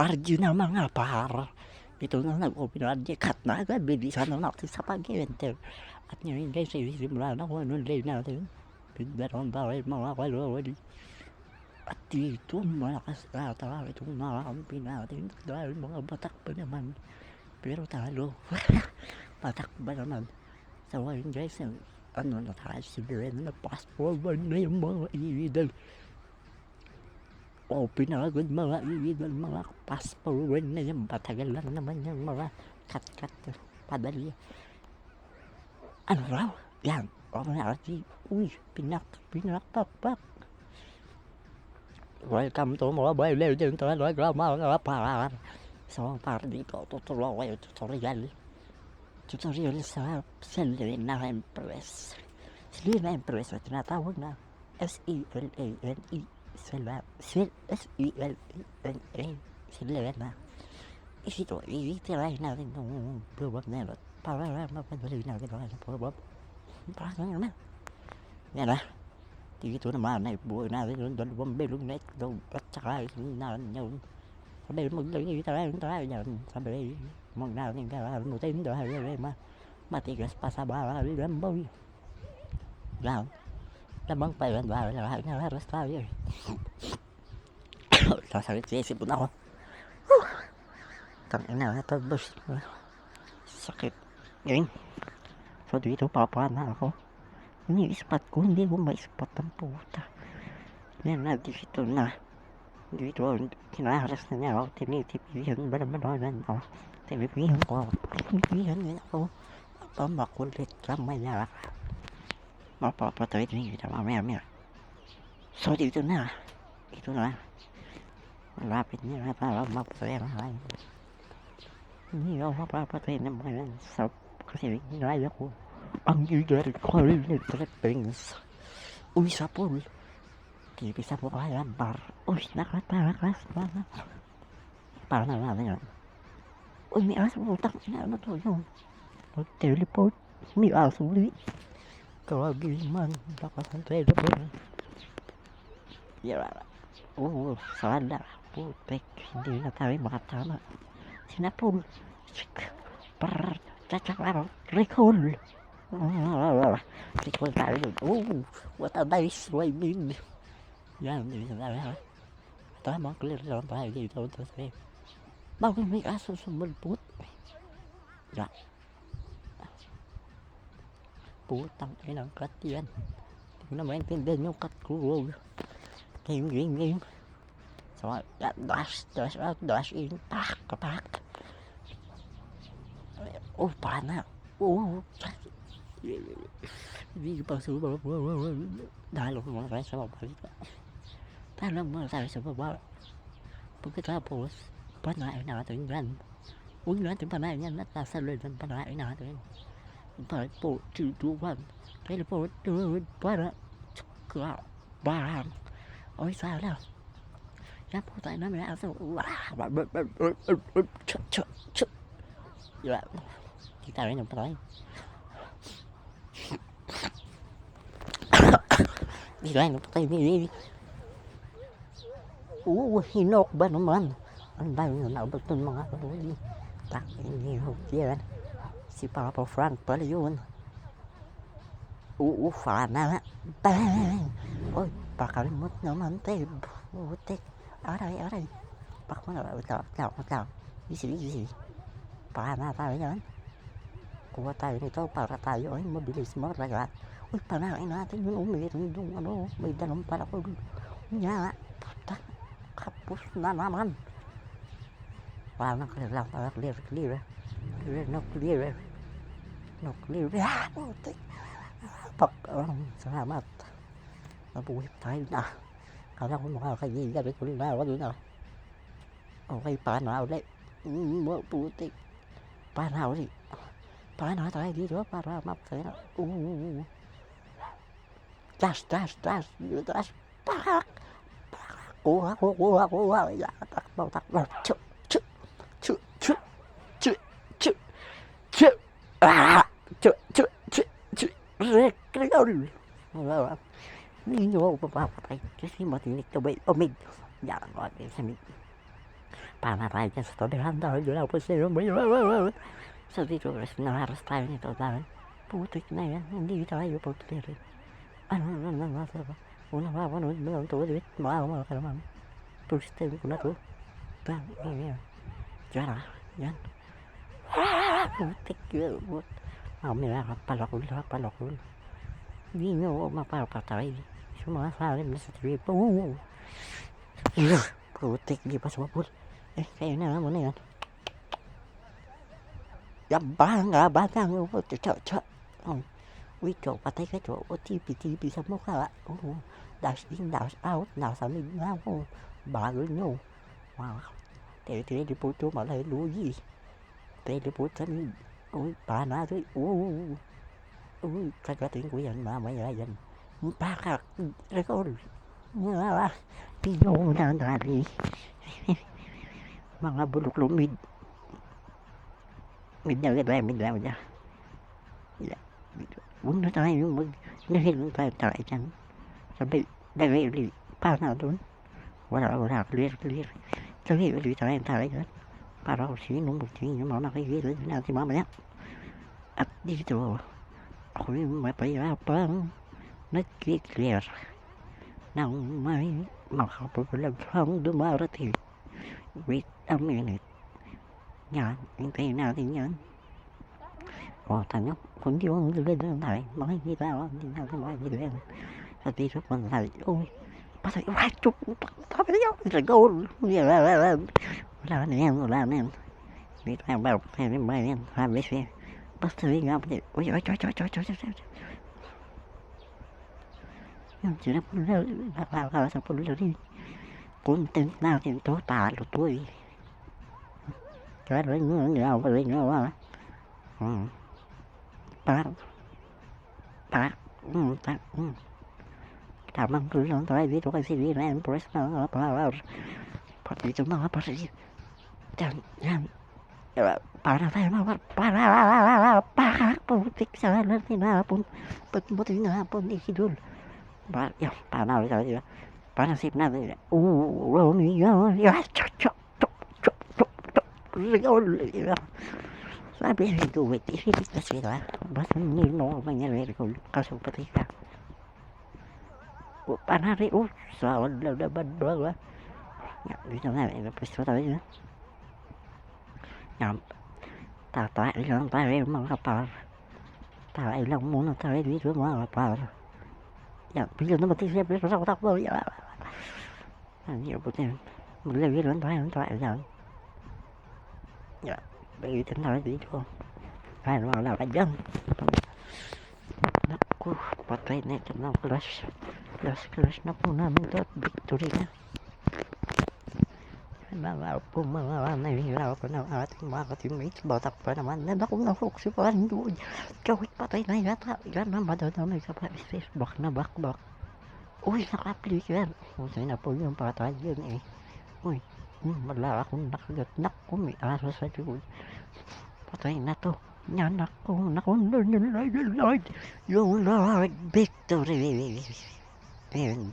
RG na mga par. Ito na nag-open RG. Cut na agad. Bilisan na natin sa pag-enter. At ngayon guys, ay simula na kung anong lane natin. Bigberon ba rin mga kalawali. At dito, malakas na tayo itong nakakampi natin. Dahil mga batak pa naman. Pero talo. batak ba naman. So ayun guys, yung ano na tayo siguro na fast forward na yung mga idol. Open na agad mga idol, mga fast forward na yung batagal lang naman yung mga cut-cut padali. Ano raw? Yan. O na kasi, uy, pinak, pinak, pak, pak. Welcome to mga boy legend talaga mga par. So, para dito, tuturo ko yung tutorial. Tutorial sa Selena Empress. Selena Empress na tinatawag na S-E-L-A-N-E. Selena. S-E-L-A-N-A. Selena. Ito, i-try natin itong blow-up na yun. Para mapadali natin ang blow-up. Para naman. Yan na. Dito naman ay buhay natin yung dalawang bilog na ito at saka yung naran yun. Sabi maglagay tayo tayo dyan. Sabi mag natin kakalimutin dahil ay ma matigas pa sa bawal ng boy. Lang. Lamang pa yun bawal na kahit nararas tayo. Sasakit sa isip na ako. Tangin na ito boss. Sakit. Ngayon. So dito papaan na ako. Ini-spot ko, hindi ko ma-spot ang puta. Yan na, dito na. Dito, kinaharas na niya ako. Tinitipihan ba naman ako nan ako. Tinitipihan ko ako. Tinitipihan niya ako. Pamakulit ka maya. Mapapatay din kita mamaya maya. So dito na. Dito na. Malapit niya na para mapatay na kayo. Hindi ako mapapatay ng mga yan. So, kasi nilaya ko. Ang leader ko rin things. Uy, sa pool. Tipi sa pool kaya bar. Uy, nakatarakas pa na. Para na natin yun. Uy, may aso utang ina ano to yun. Mag-teleport. May aso ulit. Kawagi man. Lakas ang teleport. Yara. Oo, sana. Putek. Hindi na tayo makatama. Sinapol. Par. Tsatsakaro. Recall. Recall tayo yun. Oh, what a nice swimming. Yan, hindi na tayo. Tama, clear lang tayo dito. Ito sabi. Bakit may aso sa malput? Yan. Putang inang kat yan. Hindi ko na maintindihan yung kat ko. Game, game, game. So, yan, dash, dash out, dash in. Pak, pak. Oh, paano? Oh, hindi pa sa baba. Dahil ako mga tayo sa baba. Dahil mga tayo sa baba. Pagkatapos, panain natin yan. Huwag natin panain yan at nasa loob ng panain natin. Para po, 2, 2, 1. Teleport, tulood, para, tsaka, bang. Oy, sana. Yan po tayo namin aso. Chuk, chuk, chuk. Yan. Kita rin yung panain. Di ba, napatay ni Lily. Oo, hinok ba naman? Ang dami na naabot ng mga kaluli. Tak, hindi hinok yan. Si Papa Frank pala yun. Oo, fana. Bang! Oy, pakalimot naman tayo. Butik. Aray, aray. Pak mo na, utaw, utaw, utaw. Easy, easy. Pana tayo yan. Kuha tayo nito para tayo ay mabilis maragat. Uy, panain natin yun. Umirin yung ano, may dalawang para ko. Nya, puta, kapos na naman. Parang clear lang, parang clear, clear. นกเรียกนกเรียกปับสามารถมาปูท้ายนะขาหน้าคนมองเอาใครยิงได้เป็นคนหน้าว่าดูหน่อยเอาใครปลาหนาวได้เมื่อปูติปลาหนาวสิปลาหนาวตายดีหรือปลาหนาวมาเคยนะอู้จัสจัสจัสจัสปักปักกูฮะกูฮะกูฮะอย่าตักบอกตักบอกชุบ Wala, Hindi nyo ako papapatay kasi matinik na may umig. Yan ang kotse sa mig. Pamatay ka sa toberhan dahil wala po sa iyo. So dito, nararas tayo nito dahil putik na yan. Hindi tayo pagpili. Ano, ano, ano, ano, ano, una ba ako nun, mga tuwa, di ba, mga na to. Bang, yan, yan. Diyan, yan. Ah! Putik yun. Mami na palakul na palakul. Hindi nyo ako mapapatay. Sumasalim na sa trip. Oo. Putik, di pa sumapul. Eh, kayo na naman na yan. Yabang nga, batang mo. Cha, cha. Uy, cho, patay ka, cho. O, tipi-tipi sa mukha. Oo. Dash in, dash out. Nasa mid na ako. Bago nyo. Wow. Tele-tele po ito, malay mid. Uy, pana rin. Oo. Uy, kagating ko yan, mamaya yan. Pakak, record. Mga, pino na dali. Mga bulok lumid. Mid na, mid na, mid na, mid na. Huwag na tayo mag... Nahil tayo tayo dyan. Sabi, dali ulit. Paano doon? Wala, wala. Clear, clear. Dali ulit tayo tayo dyan. Para kung sino yung mga nakikita natin mamaya. At dito, ako yung mapahirapang nag-clear ng may makapaglaghang dumarating. Wait a minute. Yan, hintayin natin yan. O, tanong, kung di mo na tayo, makikita ako, hindi natin makikita yan. Sa dito pa na tayo, uy, patay, Without an end, without an end. Đi theo bao, theo đến bay đến, hai bế xe. Bắt thử đi ngọc, ôi trời, trời, trời, trời, trời, trời, trời. Nhưng chỉ là bốn lâu, là là là sao bốn lâu đi. Cũng tên nào thì tố tả là tôi. Cái đó ngứa ngứa ngứa ngứa ngứa quá. À. Ừ. Ba. Ba. Ừ, ba. Ừ. Cảm ơn cứ lớn tới biết tôi xin đi em press nó nó nó nó. Bắt đi chúng nó bắt đi. para para para para putik sa lahat na pun putmutin na pun ikidul para para para para sip na oo romeo ya chok chok chok chok chok chok sabi ni duwit isipit na sila basta nino mangyari ko kaso pati ka para rin sa wala naman bawa ya dito na pwesto na ngậm tao tao ấy lớn tao ấy muốn gặp tao tao ấy lớn muốn tao ấy lý tưởng mà gặp tao giờ bây giờ nó mà tiếc biết sao tao đâu ya nhiều bữa tiền mình lấy biết lớn tao lớn tao ấy giờ ya bây giờ tính tao ấy lý tưởng ai nó là bệnh dân Naku, patayin na ito ng crush. Crush, crush na po namin ito. Victory na. Mga po mga nahihiraw ko ng ating mga ka-teammates. Batak pa naman. Na naku na folks. Parang doon. Kawit patay na yata. Yan na madadamay sa space. Back na back. Uy, naka-click yan. Usay na po yung patay yun eh. Uy, wala akong nakagat. Naku, may aso sa likod. Patay na to. Yan ako. Naku, Lord, Lord, Lord. Yung Lord, victory. Ayun.